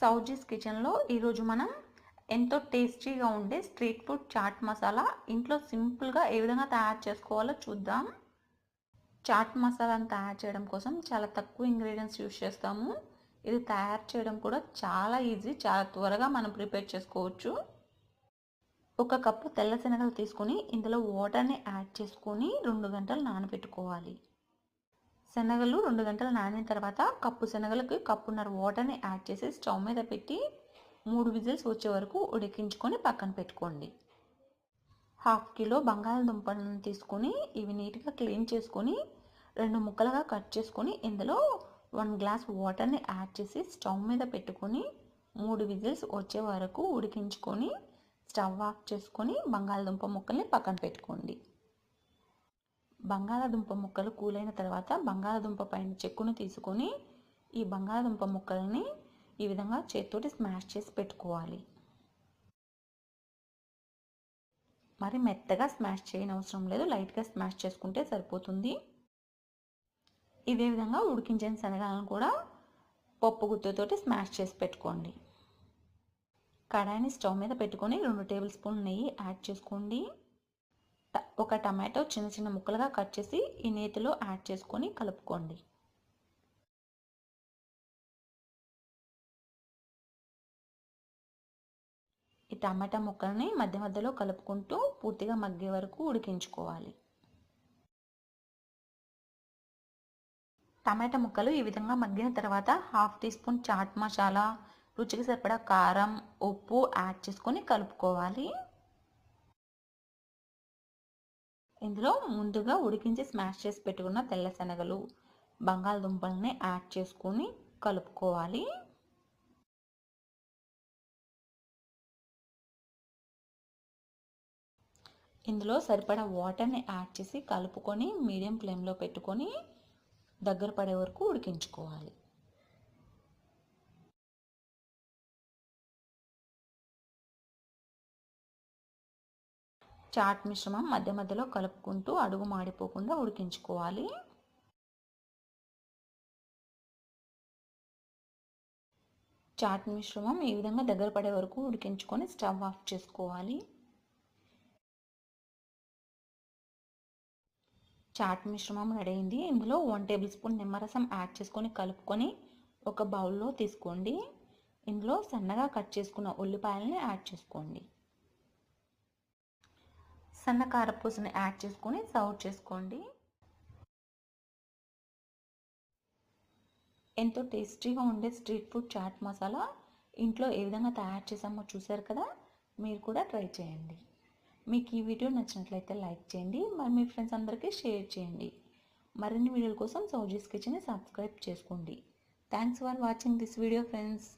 సౌజీస్ కిచెన్లో ఈరోజు మనం ఎంతో టేస్టీగా ఉండే స్ట్రీట్ ఫుడ్ చాట్ మసాలా ఇంట్లో సింపుల్గా ఏ విధంగా తయారు చేసుకోవాలో చూద్దాం. చాట్ మసాలాను తయారు చేయడం కోసం చాలా తక్కువ ఇంగ్రీడియంట్స్ యూజ్ చేస్తాము. ఇది తయారు చేయడం కూడా చాలా ఈజీ చాలా త్వరగా మనం ప్రిపేర్ చేసుకోవచ్చు. ఒక కప్పు తెల్ల శనగలు తీసుకొని ఇందులో వాటర్ని యాడ్ చేసుకొని రెండు గంటలు నానబెట్టుకోవాలి. శనగలు రెండు గంటలు నానిన తర్వాత కప్పు శనగలకి కప్పున్నర వాటర్ని యాడ్ చేసి స్టవ్ మీద పెట్టి మూడు విజిల్స్ వచ్చే వరకు ఉడికించుకొని పక్కన పెట్టుకోండి. హాఫ్ కిలో బంగాళదుంపలను తీసుకొని ఇవి నీట్గా క్లీన్ చేసుకొని రెండు ముక్కలుగా కట్ చేసుకొని ఇందులో వన్ గ్లాస్ వాటర్ని యాడ్ చేసి స్టవ్ మీద పెట్టుకొని మూడు విజిల్స్ వచ్చే వరకు ఉడికించుకొని స్టవ్ ఆఫ్ చేసుకొని బంగాళదుంప ముక్కల్ని పక్కన పెట్టుకోండి. బంగాళాదుంప ముక్కలు కూలైన తర్వాత బంగాళాదుంప పైన చెక్కును తీసుకొని ఈ బంగాళాదుంప ముక్కల్ని ఈ విధంగా చేతితోటి స్మాష్ చేసి పెట్టుకోవాలి. మరి మెత్తగా స్మాష్ చేయని అవసరం లేదు. లైట్గా స్మాష్ చేసుకుంటే సరిపోతుంది. ఇదే విధంగా ఉడికించిన శనగలను కూడా పప్పు గుత్తతోటి స్మాష్ చేసి పెట్టుకోండి. కడాయిని స్టవ్ మీద పెట్టుకొని రెండు టేబుల్ స్పూన్ నెయ్యి యాడ్ చేసుకోండి. ఒక టమాటో చిన్న చిన్న ముక్కలుగా కట్ చేసి ఈ నేతిలో యాడ్ చేసుకొని కలుపుకోండి. ఈ టమాటా ముక్కల్ని మధ్య మధ్యలో కలుపుకుంటూ పూర్తిగా మగ్గే వరకు ఉడికించుకోవాలి. టమాటా ముక్కలు ఈ విధంగా మగ్గిన తర్వాత half teaspoon chaat masala రుచికి సరిపడా కారం ఉప్పు యాడ్ చేసుకొని కలుపుకోవాలి. ఇందులో ముందుగా ఉడికించి స్మాష్ చేసి పెట్టుకున్న తెల్ల శనగలు బంగాళదుంపల్ని యాడ్ చేసుకొని కలుపుకోవాలి. ఇందులో సరిపడా వాటర్ని యాడ్ చేసి కలుపుకొని మీడియం ఫ్లేమ్లో పెట్టుకొని దగ్గర పడే వరకు ఉడికించుకోవాలి. చాట్ మిశ్రమం మధ్య మధ్యలో కలుపుకుంటూ అడుగు మాడిపోకుండా ఉడికించుకోవాలి. చాట్ మిశ్రమం ఈ విధంగా దగ్గర పడే వరకు ఉడికించుకొని స్టవ్ ఆఫ్ చేసుకోవాలి. చాట్ మిశ్రమం రెడీ అయింది. ఇందులో వన్ టేబుల్ స్పూన్ నిమ్మరసం యాడ్ చేసుకొని కలుపుకొని ఒక బౌల్లో తీసుకోండి. ఇందులో సన్నగా కట్ చేసుకున్న ఉల్లిపాయలని యాడ్ చేసుకోండి. సన్న కారపూసని యాడ్ చేసుకొని సర్వ్ చేసుకోండి. ఎంతో టేస్టీగా ఉండే స్ట్రీట్ ఫుడ్ చాట్ మసాలా ఇంట్లో ఏ విధంగా తయారు చేసామో చూసారు కదా? మీరు కూడా ట్రై చేయండి. మీకు ఈ వీడియో నచ్చినట్లయితే లైక్ చేయండి మరి మీ ఫ్రెండ్స్ అందరికీ షేర్ చేయండి. మరిన్ని వీడియోల కోసం సౌజీస్ కిచెన్ని సబ్స్క్రైబ్ చేసుకోండి. Thanks for watching this video friends.